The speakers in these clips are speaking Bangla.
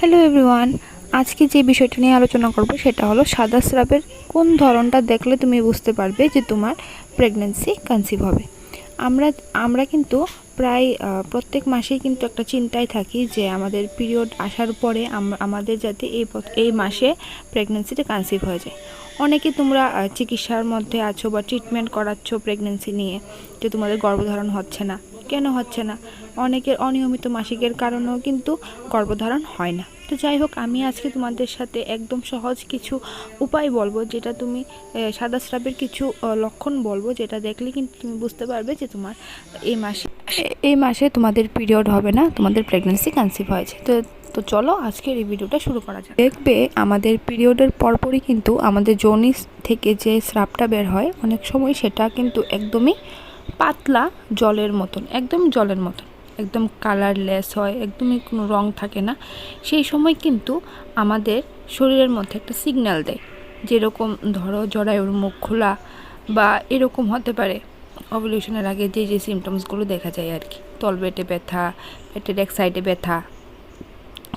হ্যালো এভরিওয়ান আজকে যে বিষয়টা নিয়ে আলোচনা করব সেটা হলো সাদা স্রাবের কোন ধরনটা দেখলে তুমি বুঝতে পারবে যে তোমার প্রেগনেন্সি কনসিভ হবে। আমরা আমরা কিন্তু প্রায় প্রত্যেক মাসেই কিন্তু একটা চিন্তায় থাকি যে আমাদের পিরিয়ড আসার পরে আমাদের যাতে এই এই মাসে প্রেগনেন্সিটা কনসিভ হয়ে যায়। অনেকে তোমরা চিকিৎসার মধ্যে আছো বা ট্রিটমেন্ট করাচ্ছ প্রেগনেন্সি নিয়ে, যে তোমাদের গর্ভধারণ হচ্ছে না। কেন হচ্ছে না? অনেকের অনিয়মিত মাসিকের কারণেও কিন্তু গর্ভধারণ হয় না। তো যাই হোক, আমি আজকে তোমাদের সাথে একদম সহজ কিছু উপায় বলব, যেটা তুমি সাদা স্রাবের কিছু লক্ষণ বলব, যেটা দেখলে কিন্তু তুমি বুঝতে পারবে যে তোমার এই মাসে এই মাসে তোমাদের পিরিয়ড হবে না, তোমাদের প্রেগনেন্সি কনসিভ হয়েছে। তো তো চলো আজকের এই ভিডিওটা শুরু করা যাক। দেখবে আমাদের পিরিয়ডের পরপরই কিন্তু আমাদের জনিস থেকে যে স্রাবটা বের হয়, অনেক সময় সেটা কিন্তু একদমই পাতলা জলের মতন, একদম জলের মতন, একদম কালারলেস হয়, একদমই কোনো রং থাকে না। সেই সময় কিন্তু আমাদের শরীরের মধ্যে একটা সিগন্যাল দেয়। যেরকম ধরো জরায়ুর মুখ খোলা বা এরকম হতে পারে। অভলিউশনের আগে যে যে সিমটমসগুলো দেখা যায় আর কি। তলবেটে ব্যথা, পেটের এক সাইডে ব্যথা,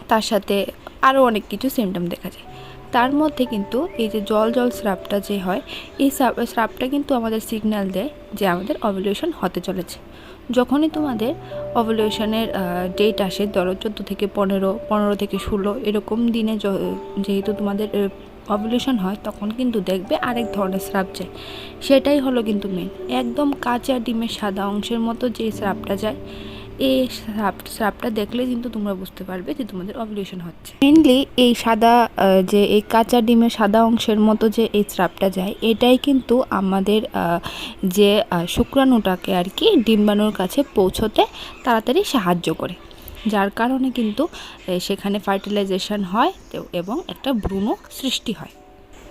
তার সাথে আরও অনেক কিছু সিমটম দেখা যায়। তার মধ্যে কিন্তু এই যে জল জল স্রাবটা যে হয়, এই স্রাব- স্রাবটা কিন্তু আমাদের সিগন্যাল দেয় যে আমাদের অভলিউশন হতে চলেছে। যখনই তোমাদের অভলিউশনের ডেট আসে, ধরো চোদ্দ থেকে পনেরো পনেরো থেকে ষোলো, এরকম দিনে যেহেতু তোমাদের অভলিউশন হয়, তখন কিন্তু দেখবে আরেক ধরনের স্রাব যায়। সেটাই হলো কিন্তু মেন একদম কাঁচা ডিমের সাদা অংশের মতো যে স্রাবটা যায় এই স্রাব স্রাবটা দেখলে কিন্তু তোমরা বুঝতে পারবে যে তোমাদের অভলিউশন হচ্ছে। মেনলি এই সাদা যে এই কাঁচা ডিমের সাদা অংশের মতো যে এই স্রাবটা যায়, এটাই কিন্তু আমাদের যে শুক্রাণুটাকে আর কি ডিম্বাণুর কাছে পৌঁছতে তাড়াতাড়ি সাহায্য করে। যার কারণে কিন্তু সেখানে ফার্টিলাইজেশন হয় এবং একটা ভ্রূণ সৃষ্টি হয়।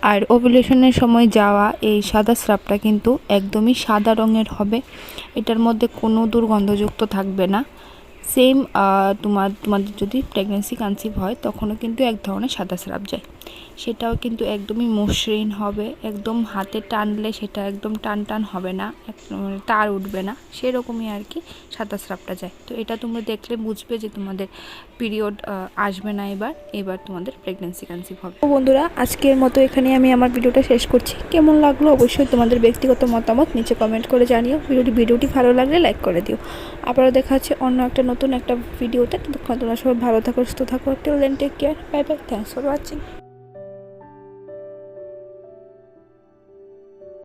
আর ওভুলেশনের সময় যাওয়া এই সাদা স্রাবটা কিন্তু একদমই সাদা রঙের হবে। এটার মধ্যে কোনো দুর্গন্ধযুক্ত থাকবে না। সেম তোমার, তোমাদের যদি প্রেগনেন্সি কনসিভ হয়, তখনও কিন্তু এক ধরনের সাদা স্রাব যায়। সেটাও কিন্তু একদমই মসৃণ হবে। একদম হাতে টানলে সেটা একদম টান টান হবে না মানে তার উঠবে না। সেরকমই আর কি সাদা স্রাবটা যায়। তো এটা তোমরা দেখলে বুঝবে যে তোমাদের পিরিয়ড আসবে না এবার। এবার তোমাদের প্রেগনেন্সি কনসিভ হবে। বন্ধুরা, আজকের মতো এখানে আমি আমার ভিডিওটা শেষ করছি। কেমন লাগল অবশ্যই তোমাদের ব্যক্তিগত মতামত নিচে কমেন্ট করে জানিও। ভিডিওটি ভিডিওটি ভালো লাগলে লাইক করে দিও। আবারও দেখা হচ্ছে অন্য একটা নতুন একটা ভিডিওতে। ততক্ষণ তোমরা সবাই ভালো থাকো, সুস্থ থাকো। Till then take care bye bye thanks for watching